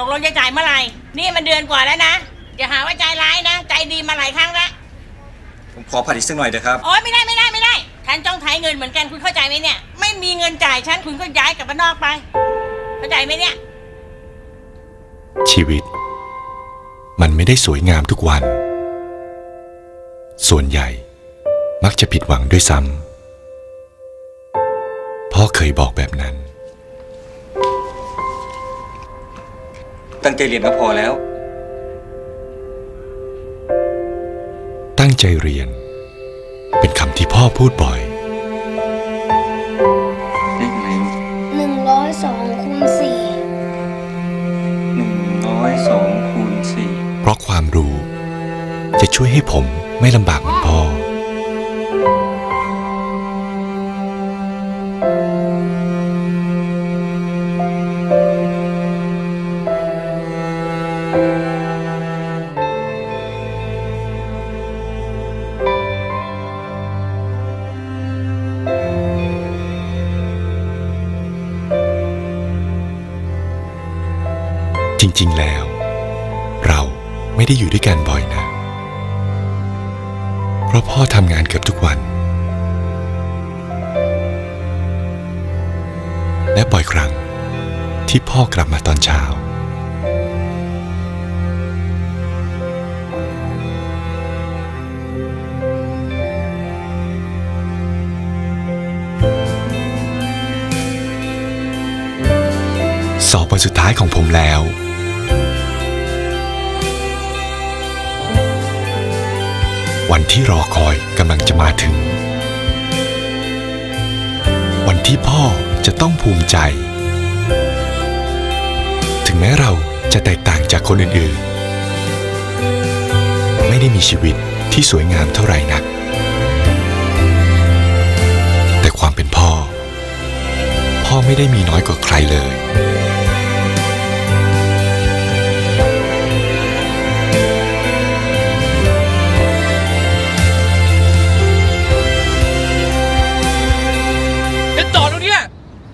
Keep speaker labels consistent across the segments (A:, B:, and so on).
A: ตกลงจะจ่ายเมื่อไหร่ นี่มันเดือนกว่าแล้วนะอย่าหาว่าใจร้ายนะ ใจดีมาหลายครั้งแล้ว
B: ผมขอผัดอีกสักหน่อยเถอะครับ
A: โอ๊ยไม่ได้ไม่ได้ไม่ได้ฉันจ้องไถ่ายเงินเหมือนกันคุณเข้าใจไหมเนี่ย ไม่มีเงินจ่ายฉันคุณก็ย้ายกลับบ้านนอกไป เข้าใจไหมเนี่ย
C: ชีวิต มันไม่ได้สวยงามทุกวัน ส่วนใหญ่มักจะผิดหวังด้วยซ้ำพ่อเคยบอกแบบนั้น
B: ตั้งใจเรียนก็พอแล้ว
C: ตั้งใจเรียน เป็นคำที่พ่อพูดบ่อย
B: เลขอะไร
D: หนึ่งร้อยสองคูณสี่
B: หนึ่งร้อยสองคูณสี่
C: เพราะความรู้ จะช่วยให้ผมไม่ลำบากเหมือนพ่อ จริง ๆ แล้ว เราไม่ได้อยู่ด้วยกันบ่อยนะ เพราะพ่อทำงานเกือบทุกวัน และบ่อยครั้งที่พ่อกลับมาตอนเช้า สอบวันสุดท้ายของผมแล้ว วันที่รอคอยกำลังจะมาถึง วันที่พ่อจะต้องภูมิใจ ถึงแม้เราจะแตกต่างจากคนอื่นๆ ไม่ได้มีชีวิตที่สวยงามเท่าไหร่นัก แต่ความเป็นพ่อ พ่อไม่ได้มีน้อยกว่าใครเลย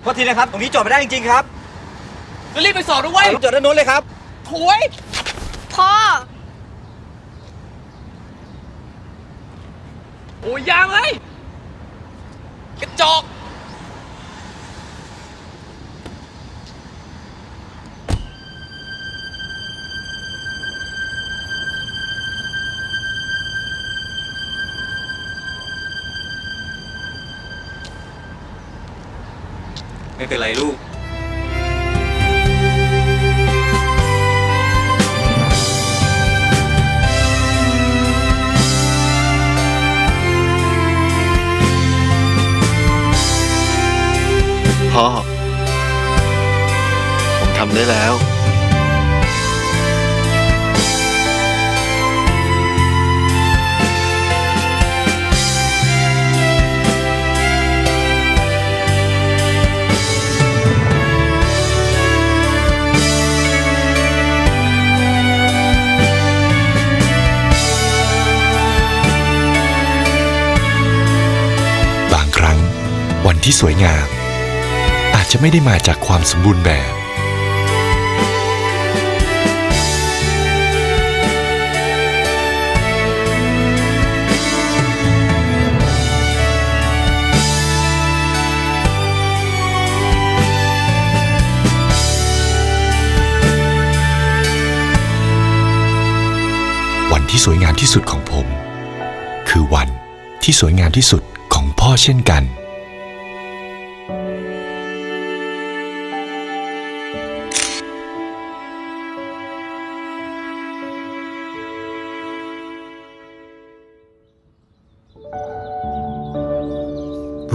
B: โทษทีนะครับ ตรงนี้จอดไม่ได้จริงๆครับ
E: จะรีบไปสอบด้วย
B: เอารถจอดด้านโน้นเลยครับ
E: โถย
D: พ่อ
E: โอ้ยยางเลยกระจอก
B: ไม่เป็นไรลูก
F: พ่อ ผมทำได้แล้ว
C: ที่สวยงาม อาจจะไม่ได้มาจากความสมบูรณ์แบบ วันที่สวยงามที่สุดของผม คือวันที่สวยงามที่สุดของพ่อเช่นกัน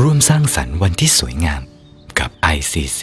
C: ร่วมสร้างสรรค์วันที่สวยงามกับ ICC